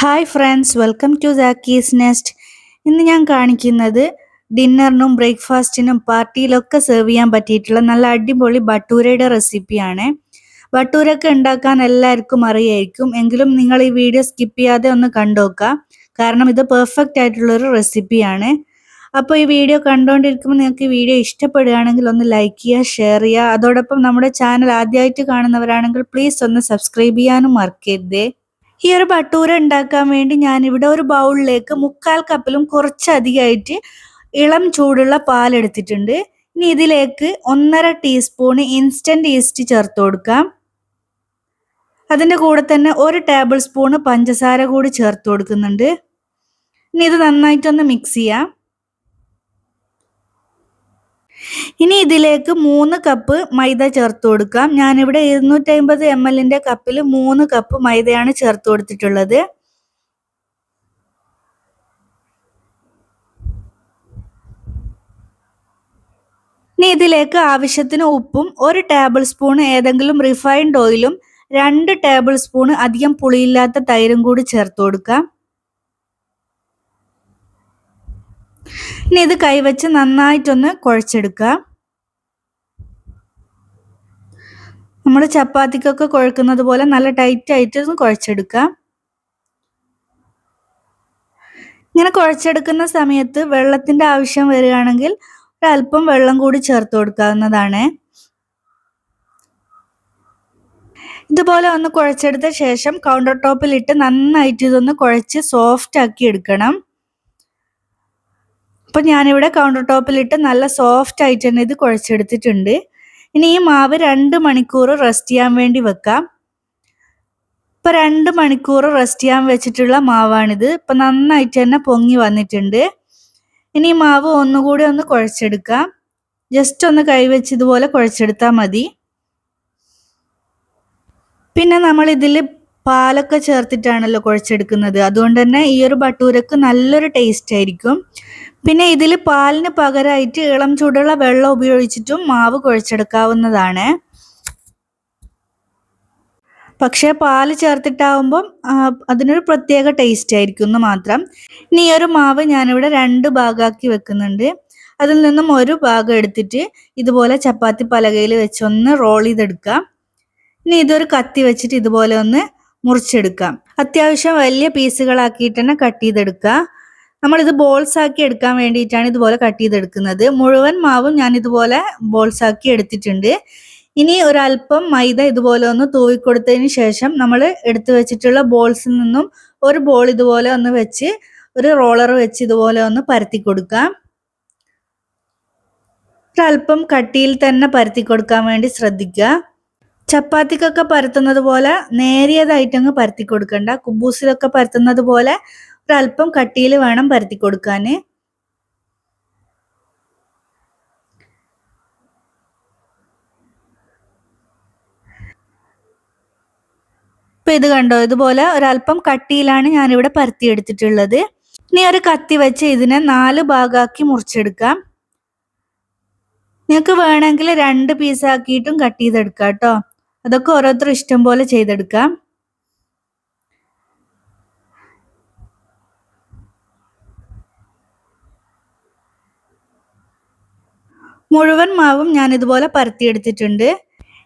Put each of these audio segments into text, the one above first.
Hi friends welcome to ദാക്കീസ് nest ഇന്ന് ഞാൻ കാണിക്കുന്നത് ഡിന്നറിനും ബ്രേക്ക്ഫാസ്റ്റിനും പാർട്ടിയിലൊക്കെ സെർവ് ചെയ്യാൻ പറ്റിയിട്ടുള്ള നല്ല അടിപൊളി ബട്ടൂരയുടെ റെസിപ്പിയാണ് ബട്ടൂരൊക്കെ ഉണ്ടാക്കാൻ എല്ലാവർക്കും അറിയായിരിക്കും. എങ്കിലും നിങ്ങൾ ഈ വീഡിയോ സ്കിപ്പ് ചെയ്യാതെ ഒന്ന് കണ്ടുനോക്കുക കാരണം ഇത് പെർഫെക്റ്റ് ആയിട്ടുള്ളൊരു റെസിപ്പിയാണ് അപ്പോൾ ഈ വീഡിയോ കണ്ടുകൊണ്ടിരിക്കുമ്പോൾ നിങ്ങൾക്ക് ഈ വീഡിയോ ഇഷ്ടപ്പെടുകയാണെങ്കിൽ ഒന്ന് ലൈക്ക് ചെയ്യുക ഷെയർ ചെയ്യുക. അതോടൊപ്പം നമ്മുടെ ചാനൽ ആദ്യമായിട്ട് കാണുന്നവരാണെങ്കിൽ പ്ലീസ് ഒന്ന് സബ്സ്ക്രൈബ് ചെയ്യാനും മറക്കരുതേ. ഈ ഒരു ഭട്ടൂര ഉണ്ടാക്കാൻ വേണ്ടി ഞാനിവിടെ ഒരു ബൗളിലേക്ക് മുക്കാൽ കപ്പിലും കുറച്ചധികമായിട്ട് ഇളം ചൂടുള്ള പാൽ എടുത്തിട്ടുണ്ട്. ഇനി ഇതിലേക്ക് ഒന്നര ടീസ്പൂൺ ഇൻസ്റ്റന്റ് ഈസ്റ്റ് ചേർത്ത് കൊടുക്കാം. അതിന്റെ കൂടെ തന്നെ ഒരു ടേബിൾ സ്പൂണ് പഞ്ചസാര കൂടി ചേർത്ത് കൊടുക്കുന്നുണ്ട്. ഇനി ഇത് നന്നായിട്ടൊന്ന് മിക്സ് ചെയ്യാം. ഇനി ഇതിലേക്ക് മൂന്ന് കപ്പ് മൈദ ചേർത്ത് കൊടുക്കാം. ഞാനിവിടെ ഇരുന്നൂറ്റി അമ്പത് എം എല്ലിന്റെ കപ്പിൽ മൂന്ന് കപ്പ് മൈദയാണ് ചേർത്ത് കൊടുത്തിട്ടുള്ളത്. ഇനി ഇതിലേക്ക് ആവശ്യത്തിന് ഉപ്പും ഒരു ടേബിൾ സ്പൂൺ ഏതെങ്കിലും റിഫൈൻഡ് ഓയിലും രണ്ട് ടേബിൾ സ്പൂൺ അധികം പുളിയില്ലാത്ത തൈരും കൂടി ചേർത്ത് കൊടുക്കാം. ഇനി ഇത് കൈവച്ച് നന്നായിട്ടൊന്ന് കുഴച്ചെടുക്കുക നമ്മൾ ചപ്പാത്തിക്കൊക്കെ കുഴക്കുന്നത് പോലെ നല്ല ടൈറ്റ് ആയിട്ട് ഒന്ന് കുഴച്ചെടുക്കാം. ഇങ്ങനെ കുഴച്ചെടുക്കുന്ന സമയത്ത് വെള്ളത്തിന്റെ ആവശ്യം വരികയാണെങ്കിൽ ഒരല്പം വെള്ളം കൂടി ചേർത്ത് കൊടുക്കാവുന്നതാണ്. ഇതുപോലെ ഒന്ന് കുഴച്ചെടുത്ത ശേഷം കൗണ്ടർ ടോപ്പിൽ ഇട്ട് നന്നായിട്ട് ഇതൊന്ന് കുഴച്ച് സോഫ്റ്റ് ആക്കി എടുക്കണം. അപ്പം ഞാനിവിടെ കൗണ്ടർ ടോപ്പിലിട്ട് നല്ല സോഫ്റ്റ് ആയിട്ട് തന്നെ ഇത് കുഴച്ചെടുത്തിട്ടുണ്ട്. ഇനി ഈ മാവ് രണ്ട് മണിക്കൂർ റെസ്റ്റ് ചെയ്യാൻ വേണ്ടി വെക്കാം. ഇപ്പൊ രണ്ട് മണിക്കൂർ റെസ്റ്റ് ചെയ്യാൻ വെച്ചിട്ടുള്ള മാവാണിത്. ഇപ്പൊ നന്നായിട്ട് തന്നെ പൊങ്ങി വന്നിട്ടുണ്ട്. ഇനി ഈ മാവ് ഒന്നുകൂടി ഒന്ന് കുഴച്ചെടുക്കാം. ജസ്റ്റ് ഒന്ന് കൈവച്ച് ഇതുപോലെ കുഴച്ചെടുത്താൽ മതി. പിന്നെ നമ്മൾ ഇതിൽ പാലൊക്കെ ചേർത്തിട്ടാണല്ലോ കുഴച്ചെടുക്കുന്നത്. അതുകൊണ്ട് തന്നെ ഈ ഒരു ബട്ടൂരക്ക് നല്ലൊരു ടേസ്റ്റ് ആയിരിക്കും. പിന്നെ ഇതിൽ പാലിന് പകരമായിട്ട് ഇളം ചൂടുള്ള വെള്ളം ഉപയോഗിച്ചിട്ടും മാവ് കുഴച്ചെടുക്കാവുന്നതാണ്. പക്ഷേ പാൽ ചേർത്തിട്ടാവുമ്പം അതിനൊരു പ്രത്യേക ടേസ്റ്റ് ആയിരിക്കും എന്ന് മാത്രം. ഇനി ഈ ഒരു മാവ് ഞാനിവിടെ രണ്ട് ഭാഗമാക്കി വെക്കുന്നുണ്ട്. അതിൽ നിന്നും ഒരു ഭാഗം എടുത്തിട്ട് ഇതുപോലെ ചപ്പാത്തി പലകയിൽ വെച്ചൊന്ന് റോൾ ചെയ്തെടുക്കാം. ഇനി ഇതൊരു കത്തി വെച്ചിട്ട് ഇതുപോലെ ഒന്ന് മുറിച്ചെടുക്കാം. അത്യാവശ്യം വലിയ പീസുകളാക്കിയിട്ട് തന്നെ കട്ട് ചെയ്തെടുക്കുക നമ്മളിത് ബോൾസ് ആക്കി എടുക്കാൻ വേണ്ടിയിട്ടാണ് ഇതുപോലെ കട്ട് ചെയ്തെടുക്കുന്നത്. മുഴുവൻ മാവും ഞാൻ ഇതുപോലെ ബോൾസ് ആക്കി എടുത്തിട്ടുണ്ട്. ഇനി ഒരല്പം മൈദ ഇതുപോലെ ഒന്ന് തൂവിക്കൊടുത്തതിന് ശേഷം നമ്മൾ എടുത്തു വെച്ചിട്ടുള്ള ബോൾസിൽ നിന്നും ഒരു ബോൾ ഇതുപോലെ ഒന്ന് വെച്ച് ഒരു റോളർ വെച്ച് ഇതുപോലെ ഒന്ന് പരത്തി കൊടുക്കാം. ഒരല്പം കട്ടിയിൽ തന്നെ പരത്തി കൊടുക്കാൻ വേണ്ടി ശ്രദ്ധിക്കുക. ചപ്പാത്തിക്കൊക്കെ പരത്തുന്നത് പോലെ നേരിയതായിട്ടങ്ങ് പരത്തി കൊടുക്കണ്ട. കുബൂസിലൊക്കെ പരത്തുന്നത് പോലെ ഒരല്പം കട്ടിയിൽ വേണം പരത്തി കൊടുക്കാൻ ഇപ്പൊ ഇത് കണ്ടോ? ഇതുപോലെ ഒരല്പം കട്ടിയിലാണ് ഞാൻ ഇവിടെ പരത്തി എടുത്തിട്ടുള്ളത് ഇനി ഒരു കത്തി വെച്ച് ഇതിനെ നാല് ഭാഗമാക്കി മുറിച്ചെടുക്കാം. നിങ്ങൾക്ക് വേണമെങ്കിൽ രണ്ട് പീസാക്കിയിട്ടും കട്ട് ചെയ്തെടുക്കാം കേട്ടോ. അതൊക്കെ ഓരോരുത്തർ ഇഷ്ടം പോലെ ചെയ്തെടുക്കാം. മുഴുവൻ മാവും ഞാൻ ഇതുപോലെ പരത്തിയെടുത്തിട്ടുണ്ട്.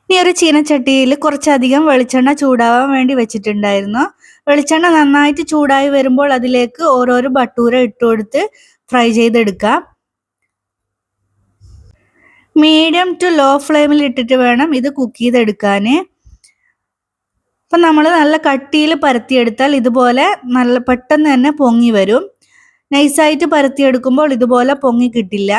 ഇനി ഒരു ചീനച്ചട്ടിയിൽ കുറച്ചധികം വെളിച്ചെണ്ണ ചൂടാവാൻ വേണ്ടി വെച്ചിട്ടുണ്ടായിരുന്നു. വെളിച്ചെണ്ണ നന്നായിട്ട് ചൂടായി വരുമ്പോൾ അതിലേക്ക് ഓരോരോ ബട്ടൂര ഇട്ട് കൊടുത്ത് ഫ്രൈ ചെയ്തെടുക്കാം. മീഡിയം ടു ലോ ഫ്ലെയിമിൽ ഇട്ടിട്ട് വേണം ഇത് കുക്ക് ചെയ്തെടുക്കാൻ. അപ്പം നമ്മൾ നല്ല കട്ടിയിൽ പരത്തിയെടുത്താൽ ഇതുപോലെ നല്ല പെട്ടെന്ന് തന്നെ പൊങ്ങി വരും. നൈസായിട്ട് പരത്തിയെടുക്കുമ്പോൾ ഇതുപോലെ പൊങ്ങി കിട്ടില്ല.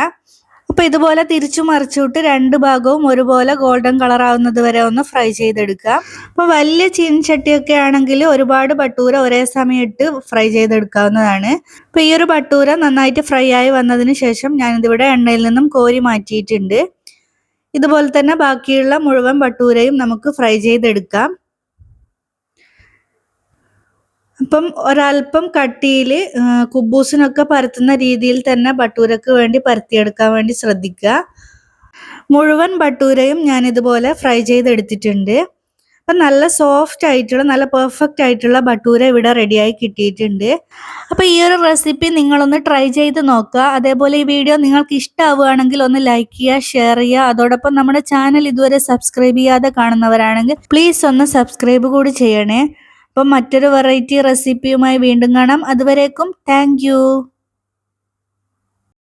അപ്പൊ ഇതുപോലെ തിരിച്ചു മറിച്ചിട്ട് രണ്ട് ഭാഗവും ഒരുപോലെ ഗോൾഡൻ കളർ ആവുന്നത് വരെ ഒന്ന് ഫ്രൈ ചെയ്തെടുക്കുക. അപ്പൊ വലിയ ചീൻചട്ടിയൊക്കെ ആണെങ്കിൽ ഒരുപാട് ബട്ടൂര ഒരേ സമയം ഇട്ട് ഫ്രൈ ചെയ്തെടുക്കാവുന്നതാണ്. അപ്പൊ ഈ ഒരു ബട്ടൂര നന്നായിട്ട് ഫ്രൈ ആയി വന്നതിന് ശേഷം ഞാനിതിവിടെ എണ്ണയിൽ നിന്നും കോരി മാറ്റിയിട്ടുണ്ട്. ഇതുപോലെ തന്നെ ബാക്കിയുള്ള മുഴുവൻ ബട്ടൂരയും നമുക്ക് ഫ്രൈ ചെയ്തെടുക്കാം. അപ്പം ഒരല്പം കട്ടിയിൽ കുബൂസിനൊക്കെ പരത്തുന്ന രീതിയിൽ തന്നെ ബട്ടൂരക്ക് വേണ്ടി പരത്തിയെടുക്കാൻ വേണ്ടി ശ്രദ്ധിക്കുക. മുഴുവൻ ബട്ടൂരയും ഞാൻ ഇതുപോലെ ഫ്രൈ ചെയ്തെടുത്തിട്ടുണ്ട്. അപ്പം നല്ല സോഫ്റ്റ് ആയിട്ടുള്ള നല്ല പെർഫെക്റ്റ് ആയിട്ടുള്ള ബട്ടൂര ഇവിടെ റെഡിയായി കിട്ടിയിട്ടുണ്ട്. അപ്പോൾ ഈ ഒരു റെസിപ്പി നിങ്ങളൊന്ന് ട്രൈ ചെയ്ത് നോക്കുക. അതേപോലെ ഈ വീഡിയോ നിങ്ങൾക്ക് ഇഷ്ടമാവുകയാണെങ്കിൽ ഒന്ന് ലൈക്ക് ചെയ്യുക ഷെയർ ചെയ്യുക. അതോടൊപ്പം നമ്മുടെ ചാനൽ ഇതുവരെ സബ്സ്ക്രൈബ് ചെയ്യാതെ കാണുന്നവരാണെങ്കിൽ പ്ലീസ് ഒന്ന് സബ്സ്ക്രൈബ് കൂടി ചെയ്യണേ. അപ്പം മറ്റൊരു വെറൈറ്റി റെസിപ്പിയുമായി വീണ്ടും കാണാം. അതുവരേക്കും താങ്ക്